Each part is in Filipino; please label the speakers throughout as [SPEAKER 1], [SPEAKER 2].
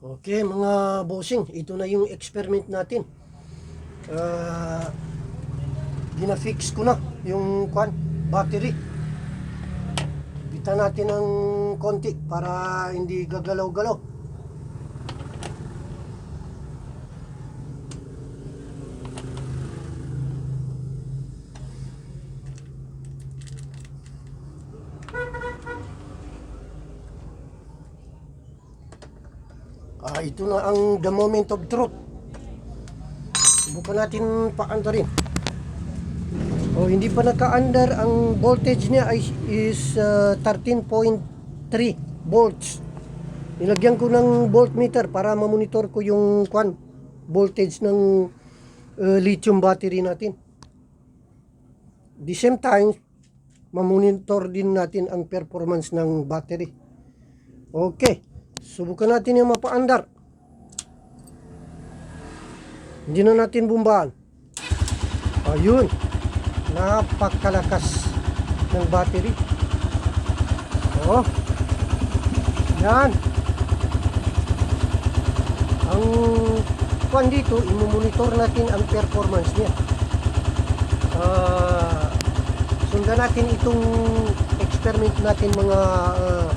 [SPEAKER 1] Okay, mga bossing, ito na yung experiment natin. Uh, gina-fix ko na yung kwan, battery. Bita natin ng konti para hindi gagalaw-galaw. Ah, ito na ang the moment of truth. Subukan natin paandarin. Oh, hindi pa naka-under ang voltage niya ay is uh, 13.3 volts. Nilagyan ko ng voltmeter para ma-monitor ko yung kwan voltage ng uh, lithium battery natin. The same time, ma-monitor din natin ang performance ng battery. Okay. Subukan natin yung mapaandar. Hindi na natin bumbaan. Ayun. Napakalakas ng battery. Oh. Yan. Ang kwan dito, imumonitor natin ang performance niya. Ah, sundan natin itong experiment natin mga ah,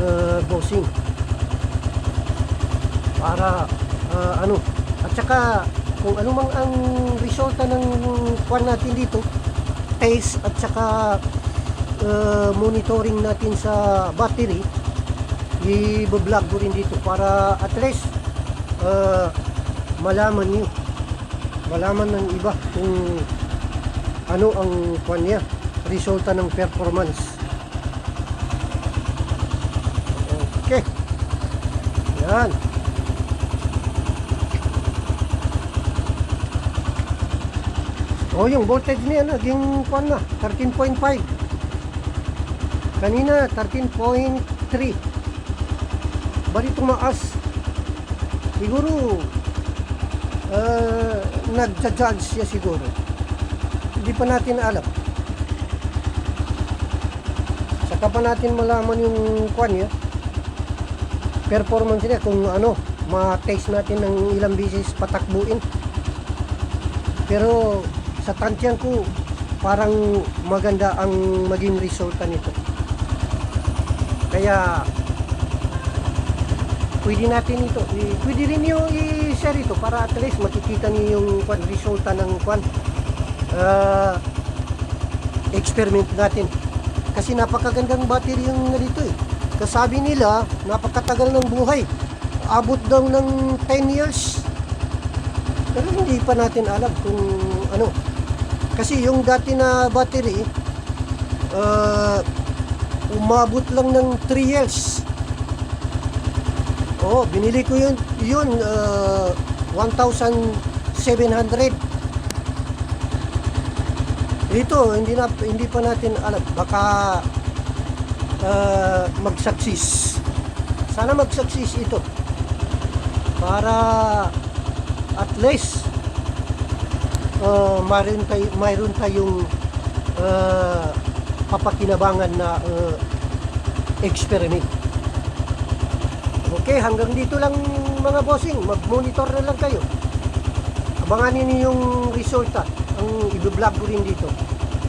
[SPEAKER 1] uh, bossing para uh, ano at saka kung ano mang ang resulta ng kwan natin dito test at saka uh, monitoring natin sa battery i-vlog ko rin dito para at least uh, malaman niyo. Malaman ng iba kung ano ang kwan niya resulta ng performance Okay. Yan. Oh, yung voltage niya naging kwan na, 13.5. Kanina 13.3. Bali tumaas. Siguro uh, nagja-judge siya siguro. Hindi pa natin alam. Saka pa natin malaman yung kwan niya performance niya kung ano ma-taste natin ng ilang bisis patakbuin. Pero sa tansyan ko parang maganda ang maging resulta nito. Kaya pwede natin ito. Pwede rin yung i-share ito para at least makikita niyo yung resulta ng kwan. Ah, experiment natin. Kasi napakagandang battery yung dito eh kasabi nila napakatagal ng buhay. Abot daw ng 10 years. Pero hindi pa natin alam kung ano. Kasi yung dati na battery uh, umabot lang ng 3 years. Oh binili ko yun yun uh, 1,700 ito hindi na hindi pa natin alam. Baka uh, mag-success. Sana mag-success ito. Para at least uh, mayroon, tay mayroon tayong uh, papakinabangan na uh, experiment. Okay, hanggang dito lang mga bossing. Mag-monitor na lang kayo. Abangan niyo yung resulta. Ang i-vlog ko rin dito.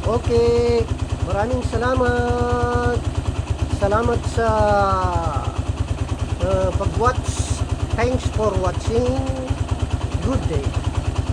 [SPEAKER 1] Okay, maraming salamat. Salamat sa uh, pag-watch. Thanks for watching. Good day.